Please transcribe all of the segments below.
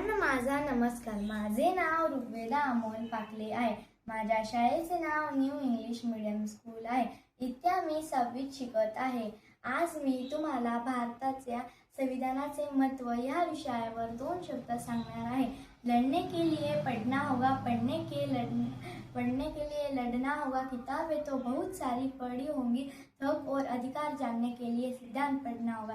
सर्वांना माझा नमस्कार. माझे नाव ऋग्वेदा अमोल पाकले आहे. माझ्या शाळेचे नाव न्यू इंग्लिश मीडियम स्कूल आहे. इत्या मी सव्वीत शिकत आहे. आज मी तुम्हाला भारताच्या संविधानाचे महत्त्व या विषयावर दोन शब्द सांगणार आहे. लढने के लिए पढ़ना होगा पढ़ने के लड़ पढ़ने के लिए लड़ना होगा. किताबें तो बहुत सारी पढ़ी होंगी. हक और अधिकार जानने के लिए सिद्धांत पढ़ना होगा.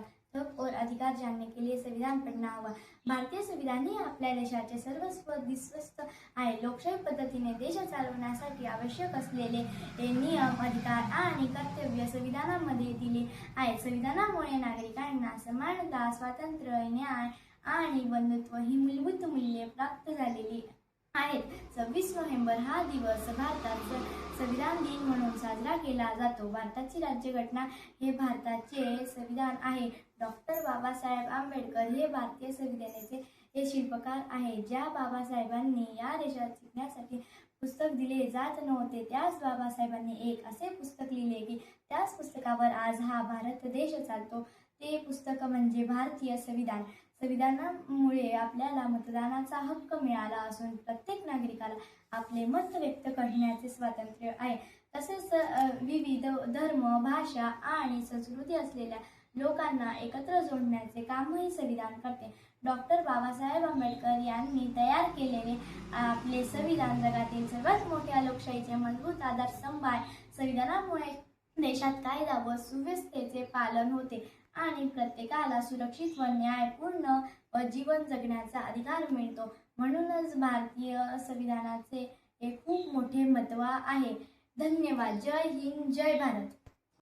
हक और अधिकार जानने के लिए संविधान पढ़ना होगा भारतीय संविधान हे आपल्या देशाचे सर्वस्व विश्वस्त आहे. लोकशाही पद्धतीने देश चालवण्यासाठी आवश्यक असलेले नियम अधिकार आणि कर्तव्य संविधानामध्ये दिले आहे संविधानामुळे नागरिकांना समानता स्वातंत्र्य न्याय आणि बंधुत्व ही मूलभूत मूल्ये प्राप्त झालेली आहेत. सव्वीस नोव्हेंबर हा दिवस भारतात संविधान दिन म्हणून साजरा केला जातो. भारताची राज्यघटना हे भारताचे संविधान आहे. डॉक्टर बाबासाहेब आंबेडकर हे भारतीय संविधानाचे हे शिल्पकार आहे ज्या बाबासाहेबांनी या देशात शिकण्यासाठी पुस्तक दिले जात नव्हते त्याच बाबासाहेबांनी एक असे पुस्तक लिहिले की त्याच पुस्तकावर आज हा भारत देश चालतो. ते पुस्तक म्हणजे भारतीय संविधान. संविधानामुळे आपल्याला मतदानाचा हक्क मिळाला असून प्रत्येक नागरिकाला आपले मत व्यक्त करण्याचे स्वातंत्र्य आहे. तसेच विविध धर्म भाषा आणि संस्कृती असलेल्या लोकांना एकत्र जोडण्याचे कामही संविधान करते. डॉक्टर बाबासाहेब आंबेडकर यांनी तयार केलेले आपले संविधान जगातील सर्वात मोठ्या लोकशाहीचे मजबूत आधारस्तंभ आहे. संविधानामुळे देशात कायदा व सुव्यवस्थेचे पालन होते आणि प्रत्येकाला सुरक्षित व न्यायपूर्ण व जीवन जगण्याचा अधिकार मिळतो. म्हणूनच भारतीय संविधानाचे हे खूप मोठे महत्त्व आहे. धन्यवाद. जय हिंद. जय भारत.